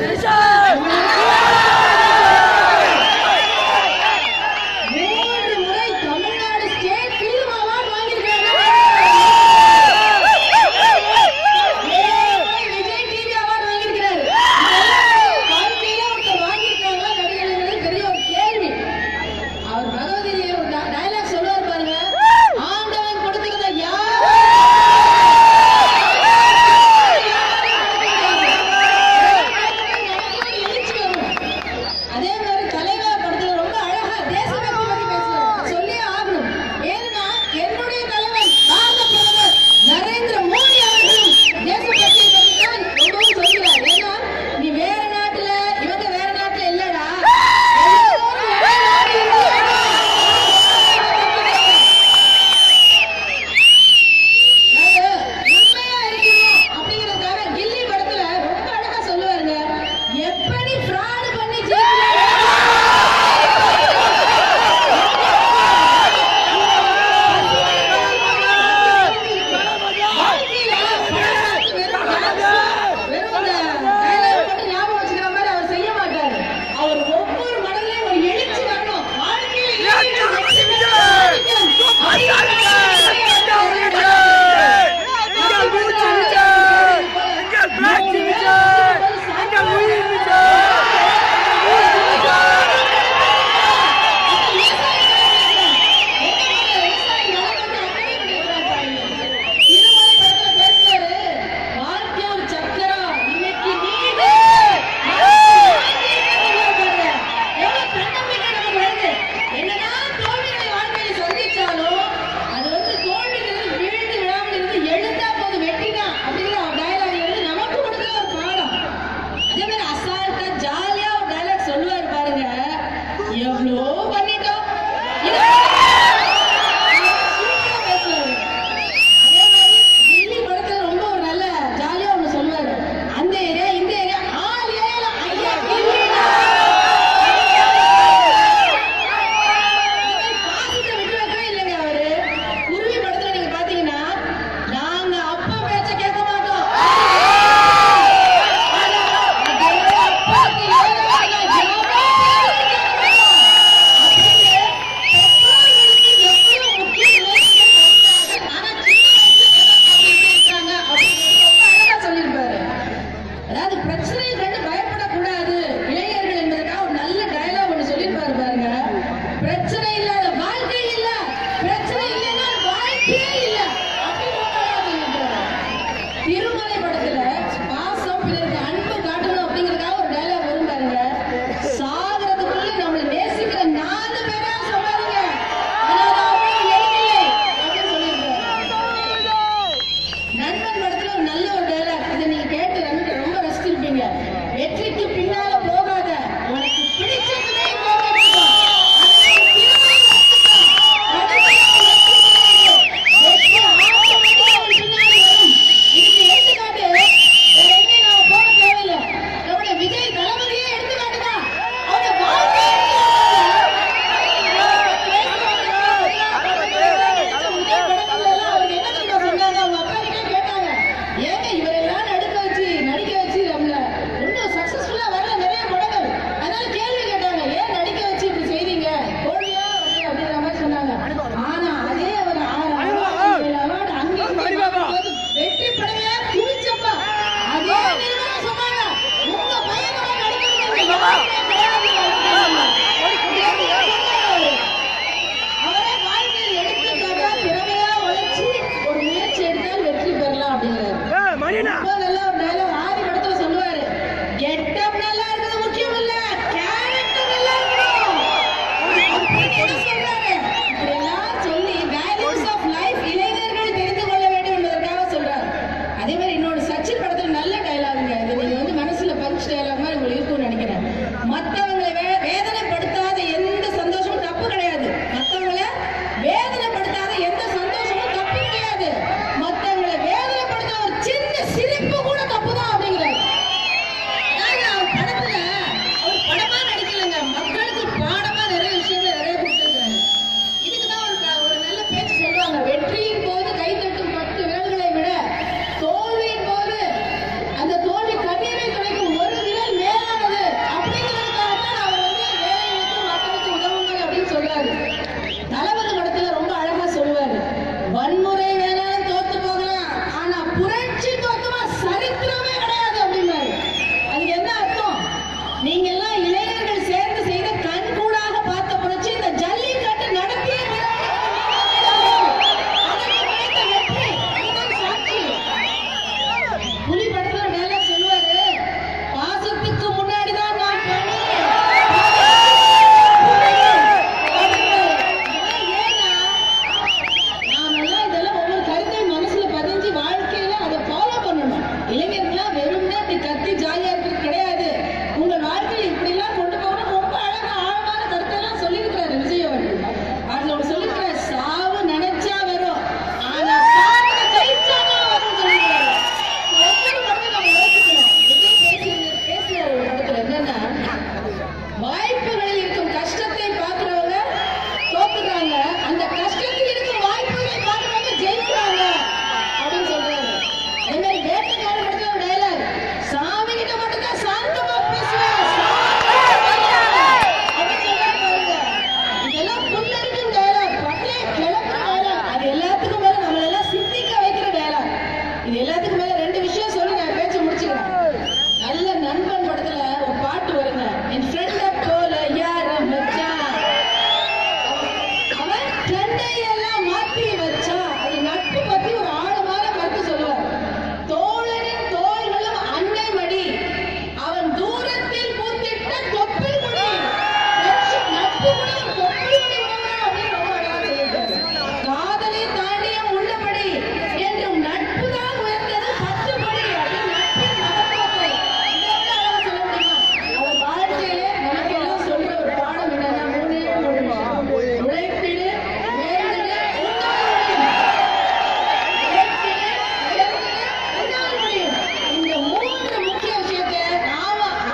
人生。நண்பன் படத்துல ஒரு நல்ல ஒரு டைலாக் இதை நீங்க கேட்டு ரொம்ப ரசிச்சிருப்பீங்க. வெற்றிக்கு பின்னால் Brasil.